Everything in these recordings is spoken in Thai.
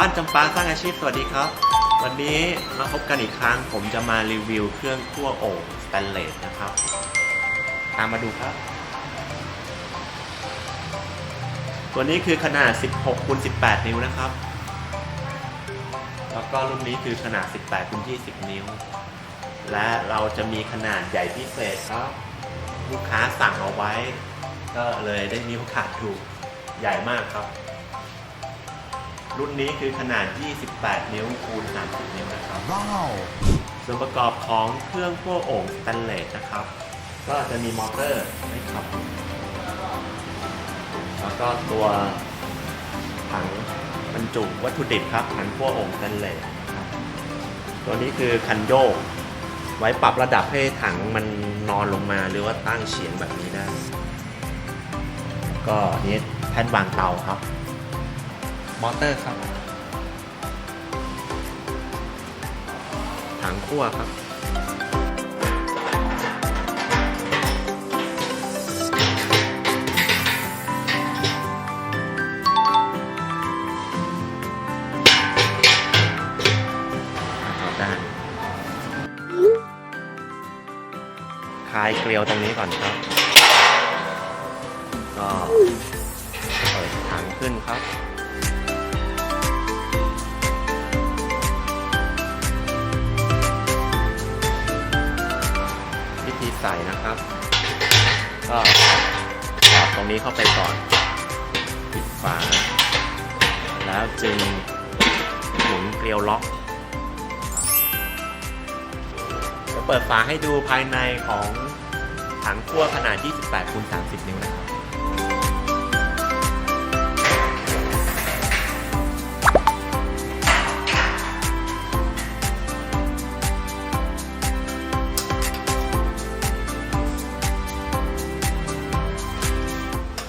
บ้านจำปาสร้างอาชีพสวัสดีครับ วันนี้มาพบกันอีกครั้ง ผมจะมารีวิวเครื่องคั่วโอ่งสแตนเลสนะครับ ตามมาดูครับ ตัวนี้คือขนาด 16คูณ18 นิ้วนะครับ แล้วก็รุ่นนี้คือขนาด 18คูณ20 นิ้ว และเราจะมีขนาดใหญ่พิเศษครับ ลูกค้าสั่งเอาไว้ ก็เลยได้มีโอกาสถูกใหญ่มากครับ รุ่นนี้คือขนาด 28 นิ้วคูณ30 นิ้วนะครับ Wow. ส่วนประกอบของเครื่องคั่วโอ่งสแตนเลสนะครับ ก็จะมีมอเตอร์ให้ขับ แล้วก็ตัวถังบรรจุวัตถุดิบครับถังคั่วโอ่งสแตนเลสนะครับตัวนี้คือคันโยก ไว้ปรับระดับให้ถังมันนอนลงมาหรือว่าตั้งเฉียงแบบนี้ได้ ก็อันนี้แท่นวางเตาครับ มอเตอร์ครับ ถังคั่วครับเอาด้านคลายเกลียวตรงนี้ก่อนครับ ก็เปิดถังขึ้นครับ ก็สอดตรงนี้เข้าไปก่อน ปิดฝา แล้วจึงหมุนเกลียวล็อกจะเปิดฝาให้ดูภายในของถังคั่วขนาด 28คูณ30 นิ้วนะครับ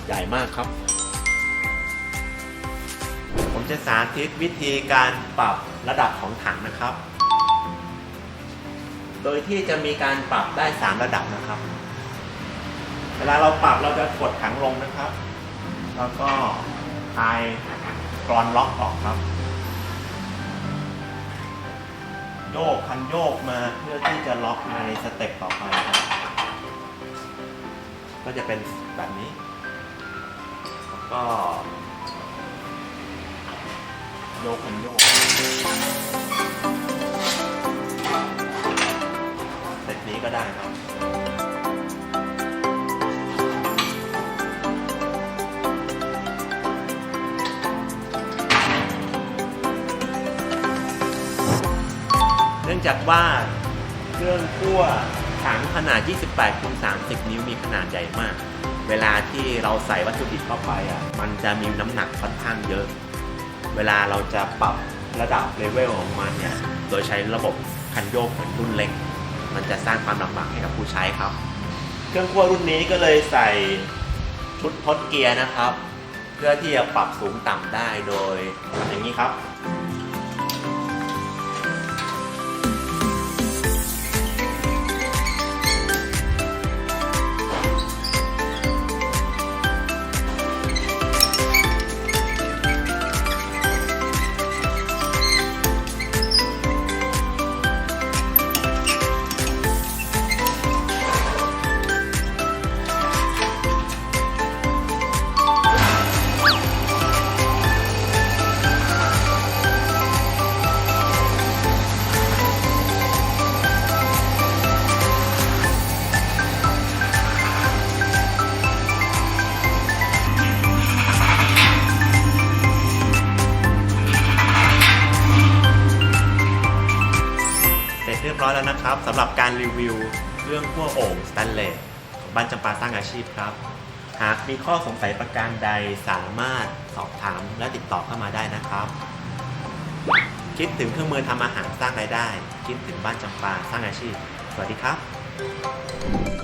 ใหญ่มากครับ ผมจะสาธิตวิธีการปรับระดับของถังนะครับ โดยที่จะมีการปรับได้ 3 ระดับนะครับ เวลาเราปรับเราจะกดถังลงนะครับ แล้วก็คลายกรอนล็อกออกครับ โยกคันโยกมาเพื่อที่จะล็อกในสเต็ปต่อไปครับ ก็จะเป็นแบบนี้ ก็โยกคันโยกเซตนี้ก็ได้ครับเนื่องจากว่าเครื่องคั่วถังขนาด 28คูณ30 นิ้วมีขนาดใหญ่มาก เวลาที่เราใส่วัตถุดิบเข้าไปอะมันจะมีน้ำหนักค่อนข้างเยอะ เวลาเราจะปรับระดับเลเวลของมันเนี่ยโดยใช้ระบบคันโยกเหมือนรุ่นเล็ก มันจะสร้างความลำบากให้กับผู้ใช้ครับ เครื่องคั่วรุ่นนี้ก็เลยใส่ชุดทดเกียร์นะครับ เพื่อที่จะปรับสูงต่ำได้โดยอย่างนี้ครับ แล้วนะครับสำหรับการรีวิวเรื่องขั้วโอ่งสแตนเลสของบ้านจำปาสร้างอาชีพครับ หากมีข้อสงสัยประการใดสามารถสอบถามและติดต่อเข้ามาได้นะครับ คิดถึงเครื่องมือทำอาหารสร้างรายได้ คิดถึงบ้านจำปาสร้างอาชีพ สวัสดีครับ